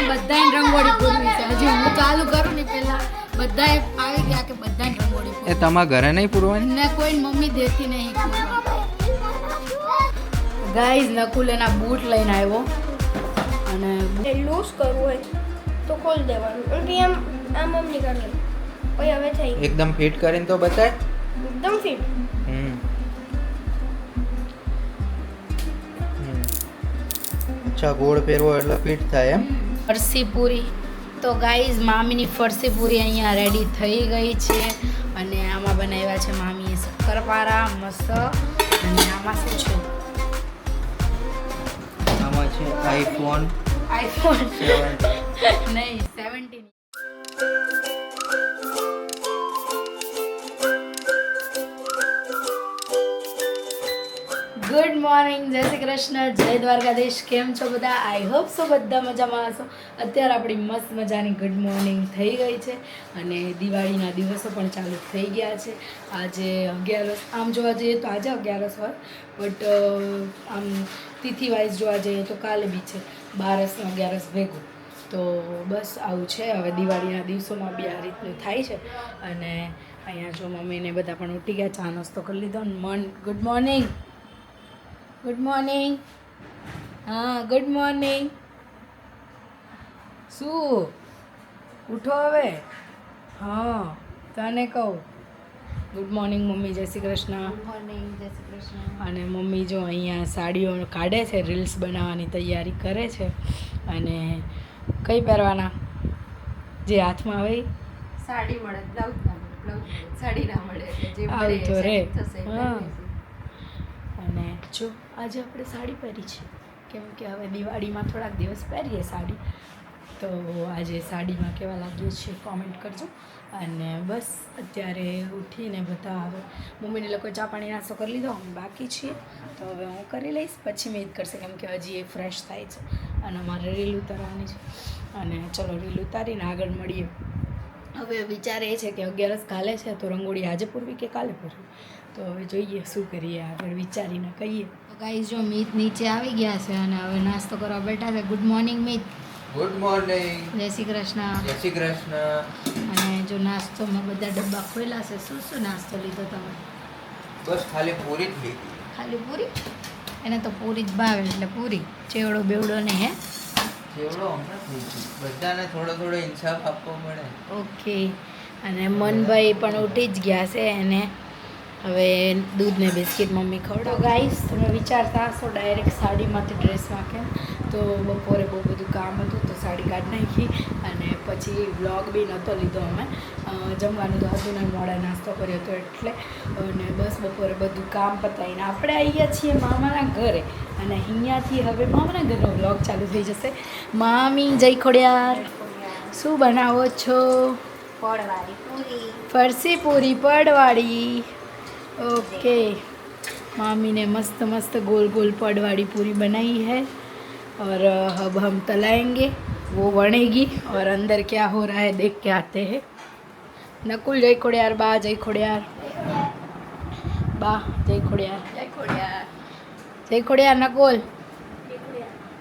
ને બધાય રંગોળી પૂરવી છે. હજી હું ચાલુ કરું ને પેલા બધાય આવી ગયા કે બધાને રંગોળી એ પૂરવી તમારા ઘરે નહીં પૂરવાની? ને કોઈ મમ્મી દેતી નહીં. ગાઈઝ નકુલ એના બૂટ લઈને આવ્યો. અને એ લૂઝ કરવું હોય તો ખોલ દેવાનું. અને આમ આમ આમ નીકળવું પછી હવે થઈ એકદમ ફિટ કરીને તો બતાય. એકદમ ફિટ હમ. હમ. અચ્છા ગોળ ફેરવો એટલે ફિટ થાય એમ. ફરસી પૂરી તો ગાઈઝ મામીની ફરસી પૂરી અહીંયા રેડી થઈ ગઈ છે અને આમાં બનાવ્યા છે મામીએ શક્કરપારા મસ્ત અને આમાં શું છે? આમાં છે આઈફોન આઈફોન નહીં સેવન્ટીન ગુડ મોર્નિંગ જય શ્રી કૃષ્ણ, જય દ્વારકાધીશ. કેમ છો બધા? આઈ હોપ સો બધા મજામાં હશો. અત્યારે આપણી મસ્ત મજાની ગુડ મોર્નિંગ થઈ ગઈ છે અને દિવાળીના દિવસો પણ ચાલુ થઈ ગયા છે. આજે અગિયારસ, આમ જોવા જઈએ તો આજે અગિયારસ હોય બટ આમ તિથિ વાઇઝ જોવા જઈએ તો કાલે બી છે. બારસ અગિયારસ ભેગું. તો બસ આવું છે. હવે દિવાળીના દિવસોમાં બી આ રીતનું થાય છે. અને અહીંયા જો મમ્મીને બધા પણ ઉઠી ગયા, ચા નાસ્તો કરી લીધો મન ગુડ મોર્નિંગ ગુડ મોર્નિંગ હા ગુડ મોર્નિંગ શું? ઉઠો હવે? હા તને કહું. Good morning mummy. જય શ્રી કૃષ્ણ. મોર્નિંગ જય શ્રી કૃષ્ણ. અને મમ્મી જો અહીંયા સાડીઓ કાઢે છે રીલ્સ બનાવવાની તૈયારી કરે છે. અને કઈ પહેરવાના? જે હાથમાં આવે સાડી મળે બ્લાઉઝ મળે સાડી ના મળે જે રે. થશે હા. અને જો આજે આપણે સાડી પહેરી છે, કેમ કે હવે દિવાળીમાં થોડાક દિવસ પહેરીએ સાડી, તો આજે સાડીમાં કેવા લાગ્યું છે કોમેન્ટ કરજો. અને બસ અત્યારે ઉઠીને બધા હવે મમ્મીને લોકો ચા પાણી નાસ્તો કરી લીધો, અમે બાકી છીએ. તો હવે હું કરી લઈશ, પછી મેં જ કરશે, કેમ કે હજી એ ફ્રેશ થાય છે. અને અમારે રીલ ઉતારવાની છે. અને ચલો રીલ ઉતારીને આગળ મળીએ. હવે વિચાર એ છે કે અગિયારસ કાલે છે, તો રંગોળી આજે પૂરવી કે કાલે પૂરવી? તો હવે જોઈએ શું કરીએ આગળ વિચારીને કહીએ. ગાઈઝ જો મીત નીચે આવી ગયા છે અને હવે નાસ્તો કરવા બેઠા છે. Good morning Meet good morning જય શ્રી કૃષ્ણ. જય શ્રી કૃષ્ણ. અને જો નાસ્તોમાં બધા ડબ્બા ખોલ્યા છે શું શું નાસ્તો લીધો તમે? બસ ખાલી પૂરી જ લીધી. ખાલી પૂરી? એને તો પૂરી જ ભાવે એટલે પૂરી. ચેવડો બેવડો ને હે? ચેવડો હમણાં બધાને થોડો થોડો ઇન્સાફ આપવો મળે. ઓકે અને મનભાઈ પણ ઉઠી જ ગયા છે એને હવે દૂધ ને બિસ્કિટ મમ્મી ખવડો ગાઈશ તમે વિચારતા હશો ડાયરેક્ટ સાડીમાંથી ડ્રેસમાં કેમ તો બપોરે બહુ બધું કામ હતું તો સાડી કાઢી નાખી અને પછી વ્લોગ બી નહોતો લીધો અમે. જમવાનું તો હતું ને મોડા નાસ્તો કર્યો હતો એટલે. અને બસ બપોરે બધું કામ પતાવીને આપણે આવી ગયા છીએ મામાના ઘરે. અને અહીંયાથી હવે મામાના ઘરનો વ્લોગ ચાલુ થઈ જશે. મામી જય ખોડિયાર. શું બનાવો છો? પડવાળી પૂરી. ફરસી પૂરી પડવાળી. ओके मामी ने मस्त मस्त गोल गोल पड़ वाली पूरी बनाई है और अ, अब हम तलाएंगे वो बनेगी और अंदर क्या हो रहा है देख के आते हैं नकुल जय खोड़ियार बा जय खोड़ियार बा जय खोड़ियार જય ખોડિયાર જય ખોડિયાર નકુલ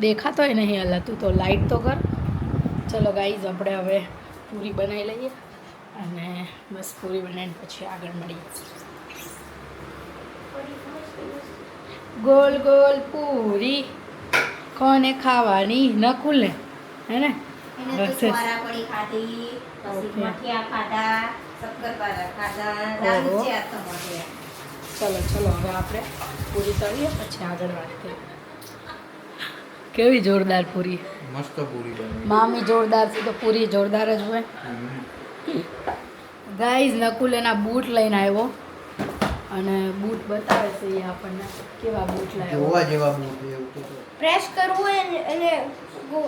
દેખાતો હોય નહીં અલા તું તો લાઈટ તો કર ચલો ગાઈઝ આપણે હવે પૂરી બનાવી લઈએ અને બસ પૂરી બનાવીને પછી આગળ મળીએ ગોલ ગોલ પૂરી. કોને ખાવાની? નકુલ ને હે ને? બસ ચલો ચલો હવે આપણે પૂરી તળીએ પછી આગળ વાત કરીએ. કેવી જોરદાર પૂરી? મસ્ત પૂરી બની. મામી જોરદાર છે તો પૂરી જોરદાર જ હોય. ગાઈઝ નકુલ એના બૂટ લઈને આવ્યો. અને બૂટ બતાવે છે એ આપણને કેવા બૂટ લાવ્યો જોવા જેવા બૂટ એવું તો. પ્રેસ કરવું હોય એને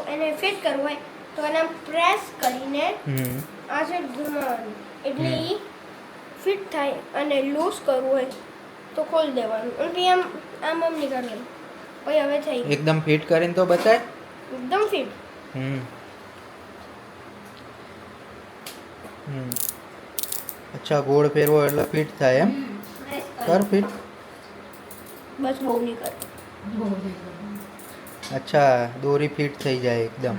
એને ફિટ કરવું હોય તો એને પ્રેસ કરીને હમ. આ સાઈડ ઘુમાવવાનું એટલે એ ફિટ થાય અને લૂઝ કરવું હોય તો ખોલી દેવાનું. અને પછી આમ આમ આમ નીકળવાનું. પછી હવે થઈ એકદમ ફિટ કરીને તો બતાય? એકદમ ફિટ. હમ. હમ. અચ્છા ગોળ ફેરવો એટલે ફિટ થાય એમ? કર ફિટ બસ બહુ નહીં કર. અચ્છા દોરી ફિટ થઈ જાય એકદમ.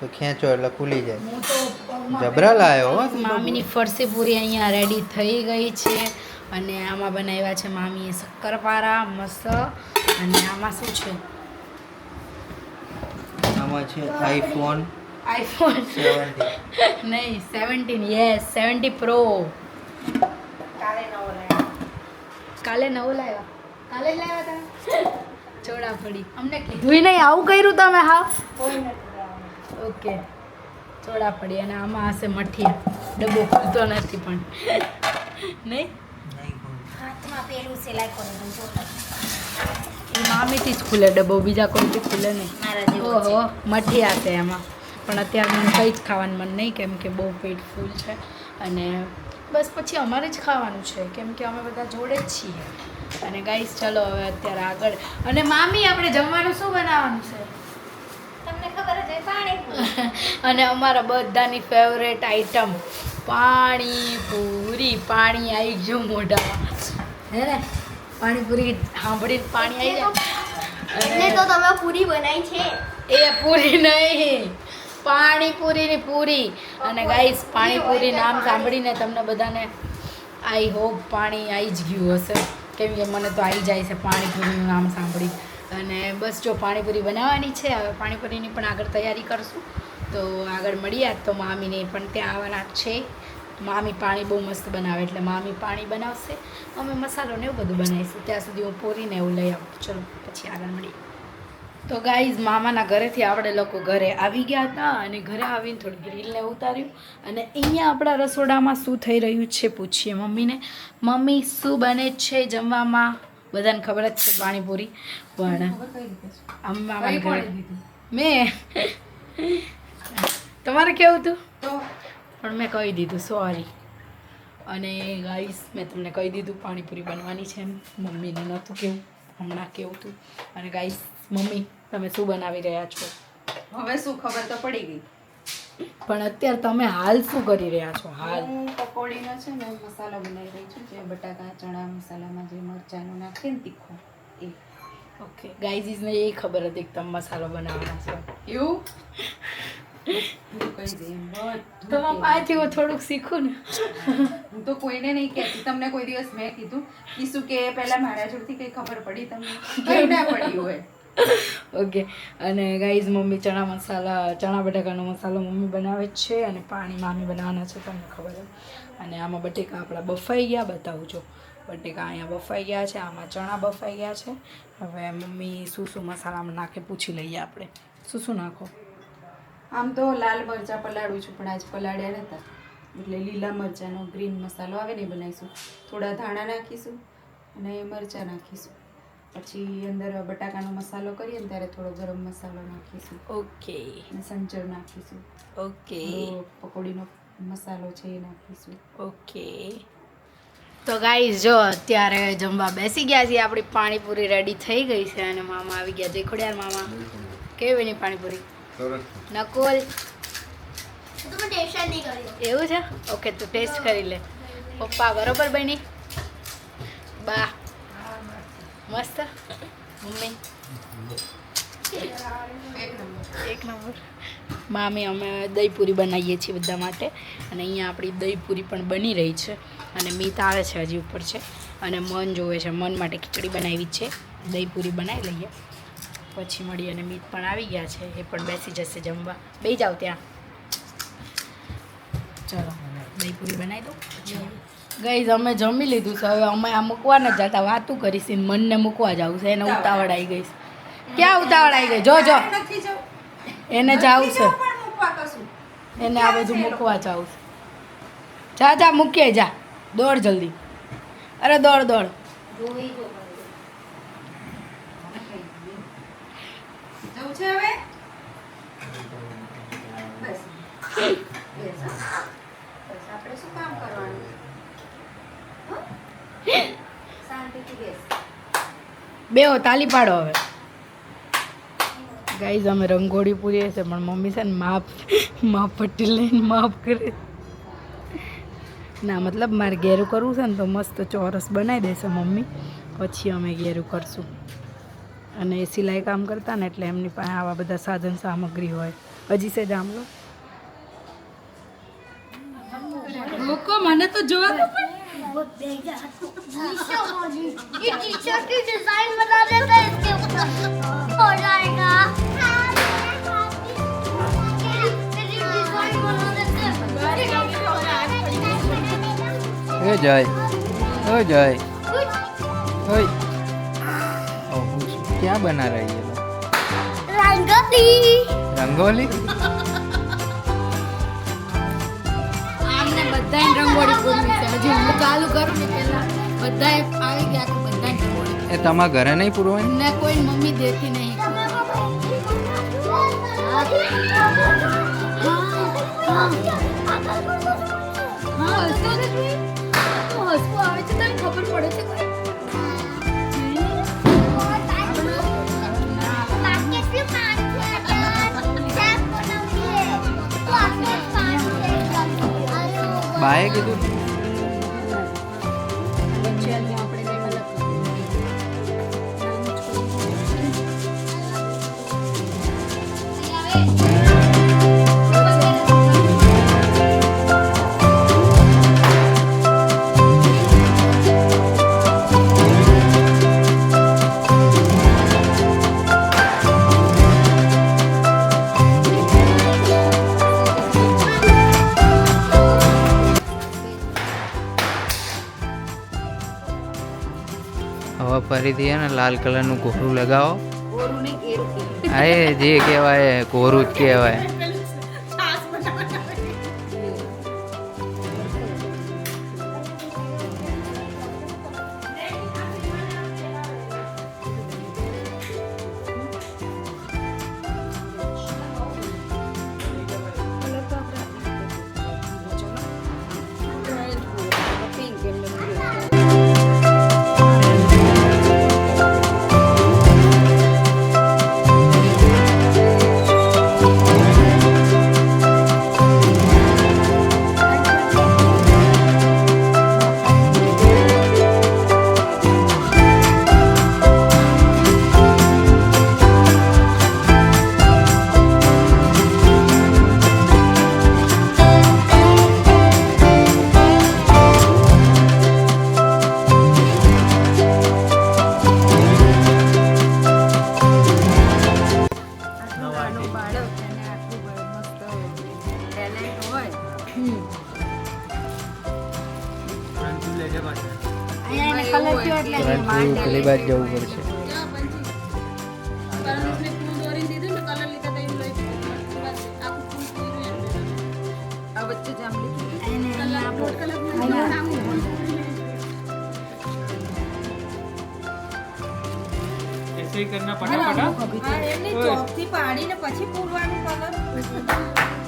તો ખેંચો એટલે ખુલી જાય. હું જબરા લાયો હો મામીની ફરસી પૂરી અહીંયા રેડી થઈ ગઈ છે અને આમાં બનાવ્યા છે મામીએ શક્કરપારા મસ્ત અને આમાં શું છે? આમાં છે આઈફોન આઈફોન નહીં સેવન્ટીન યસ સેવન્ટી પ્રો કાલે નવો લાવ્યા કાલે નવો લાવ્યા કાલે જ લાવ્યા તમે? ચોડા ફળી અમને કીધું. નહીં આવું કર્યું તમે હા? ઓકે. ચોડા ફળી અને આમાં હશે મઠિયા. ડબ્બો ખુલતો નથી પણ. નહીં? હાથમાં પેલું સિલાઈ કરેલું મામીથી જ ખુલે ડબ્બો બીજા કોઈથી ખુલે નહીં. ઓહો મઠિયા છે એમાં પણ અત્યારે મને કંઈ જ ખાવાનું મન નહીં કેમ કે બહુ પેટ ફૂલ છે. અને બસ પછી અમારે જ ખાવાનું છે કેમ કે અમે બધા જોડે જ છીએ. અને ગાઈસ ચલો હવે અત્યારે આગળ. અને મામી આપણે જમવાનું શું બનાવવાનું છે? તમને ખબર જ હોય પાણી અને અમારા બધાની ફેવરેટ આઈટમ પાણી પૂરી પાણી આવી ગયું મોઢામાં. હે ને? પાણીપુરી સાંભળી પાણી આવી એટલે તો તમે પૂરી બનાવી છે. એ પૂરી નહીં. પાણીપુરીની પૂરી. અને ગાઈસ પાણીપુરી નામ સાંભળીને તમને બધાને આઈ હોપ પાણી આવી જ ગયું હશે. કેમ કે મને તો આવી જાય છે પાણીપુરીનું નામ સાંભળી. અને બસ જો પાણીપુરી બનાવવાની છે, હવે પાણીપુરીની પણ આગળ તૈયારી કરશું. તો આગળ મળીએ તો મામીને પણ ત્યાં આવવાના છે. મામી પાણી બહુ મસ્ત બનાવે એટલે મામી પાણી બનાવશે. અમે મસાલો ને એવું બધું બનાવીશું. ત્યાં સુધી હું પૂરીને એવું લઈ આવું. ચલો, પછી આગળ મળીએ. તો ગાઈઝ મામાના ઘરેથી આપણે લોકો ઘરે આવી ગયા હતા અને ઘરે આવીને થોડું ગ્રીલને ઉતાર્યું. અને અહીંયા આપણા રસોડામાં શું થઈ રહ્યું છે પૂછીએ મમ્મીને. મમ્મી શું બને છે જમવામાં? બધાને ખબર જ છે પાણીપુરી. પણ આમ મામાના ઘરે. મેં. તમારે કેવું હતું? પણ મેં કહી દીધું સોરી અને ગાઈસ મેં તમને કહી દીધું પાણીપુરી બનવાની છે એમ. મમ્મીને નહોતું કેવું હમણાં કેવું હતું. અને ગાઈસ મમ્મી તમે શું બનાવી રહ્યા છો? હવે શું ખબર તો પડી ગઈ. પણ અત્યારે તમે હાલ શું કરી રહ્યા છો? હાલ. હું પકોડીનો છે ને મસાલો બનાવી રહી છું જે બટાકા ચણા મસાલામાં જે મરચાંનું નાખે ને તીખું એ. ઓકે ગાઈઝીસને એ ખબર હતી કે તમે મસાલો બનાવવાના છો. એવું? કે. પાસેથી હું થોડુંક શીખું ને. હું તો કોઈને નહીં કહેતી તમને કોઈ દિવસ મેં કીધું કીધું કે પહેલા મારા જોડથી કઈ ખબર પડી તમને? કઈ ના પડી હોય. ઓકે. અને ગાઈઝ, મમ્મી ચણા મસાલા, ચણા બટાકાનો મસાલો મમ્મી બનાવે છે અને પાણી મામી બનાવવાના છે, તમને ખબર છે અને આમાં બટેકા આપણા બફાઈ ગયા, બતાવું છું. બટેકા અહીંયા બફાઈ ગયા છે, આમાં ચણા બફાઈ ગયા છે. હવે મમ્મી શું શું મસાલામાં નાખે, પૂછી લઈએ આપણે. શું શું નાખો. આમ તો લાલ મરચાં પલાળું છું, પણ આજ પલાળ્યા નતા. એટલે લીલા મરચાંનો ગ્રીન મસાલો આવે ને બનાવીશું. થોડા ધાણા નાખીશું અને મરચાં નાખીશું. પછી અંદર બટાકાનો મસાલો કરીએ ને ત્યારે થોડો ગરમ મસાલો નાખીશું. ઓકે. અને સંચળ નાખીશું. ઓકે. પકોડીનો મસાલો છે એ નાખીશું. ઓકે. તો ગાઈઝ જો અત્યારે જમવા બેસી ગયા છીએ. આપણી પાણીપુરી રેડી થઈ ગઈ છે અને મામા આવી ગયા. જય ખોડિયાર મામા. કેવી બની પાણીપુરી? નકોલ. તો તમે ટેસ્ટ નહીં કર્યો. એવું છે? ઓકે તું ટેસ્ટ કરી લે. પપ્પા બરોબર બની? બા. મસ્ત. મમ્મી. એક નંબર. મામી અમે દહીંપૂરી બનાવીએ છીએ બધા માટે. અને અહીંયા આપણી દહીંપૂરી પણ બની રહી છે. અને મીત આવે છે હજી ઉપર છે. અને મન જોવે છે, મન માટે ખીચડી બનાવી છે. દહીંપૂરી બનાવી લઈએ. પછી મળી અને મીત પણ આવી ગયા છે. એ પણ બેસી જશે જમવા. બે જાઓ ત્યાં. ચલો, દહીંપૂરી બનાવી દો ગઈ અમે જમી લીધું છે. હવે અમે આ મૂકવા ન જતા વાતું કરીશ. ને મનને મૂકવા જવું છે. એને ઉતાવળ આવી ગઈ છે. ક્યાં ઉતાવળ આવી ગઈ? જો જો. એને જવું છે. એને આ બધું મૂકવા જવું છે. જા જા મૂકીએ જા. દોડ જલ્દી. અરે દોડ દોડ. જવું છે હવે. બસ આપણે શું કામ કરવાનું હો? શાંતિથી બેસ બેહો, તાલી પાડો હવે. ગાઈઝ અમે રંગોળી પૂરીએ છીએ, પણ મમ્મી છે ને માપ માપ પટ્ટી લઈને માપ કરે. ના, મતલબ મારે ઘેરું કરવું છે ને તો મસ્ત ચોરસ બનાવી દેશે મમ્મી. પછી અમે ઘેરું કરશું. અને સિલાઈ કામ કરતા ને એટલે એમની પાસે આવા બધા સાધન સામગ્રી હોય. હજી છે જામલો? રોકો મને તો જોવા बहुत बेकार ये टीचर की डिजाइन बना देता है इसके ऊपर हो जाएगा Ôi trời Ôi trời Ôi Ồ, oh, cá bên này rồi vậy Rangoli Rangoli બધાય રંગોળી પૂરવી છે હજી હું ચાલુ કરું ને પહેલા બધાય આવી ગયા બધાય રંગોળી એ તમારા ઘરે નહીં પૂરવાની ને કોઈ મમ્મી દેતી નહીં હા હસતો નથી હસવું આવે છે તને ખબર પડે છે કઈ બાએ કીધું ફરીથી હે ને લાલ કલરનું કોરું લગાવો. હા એ જે કહેવાય કોરું જ કહેવાય. પડશે એસે કરના પટાપટા એમની ચોકથી પાડીને પછી પૂરવાનું કલર.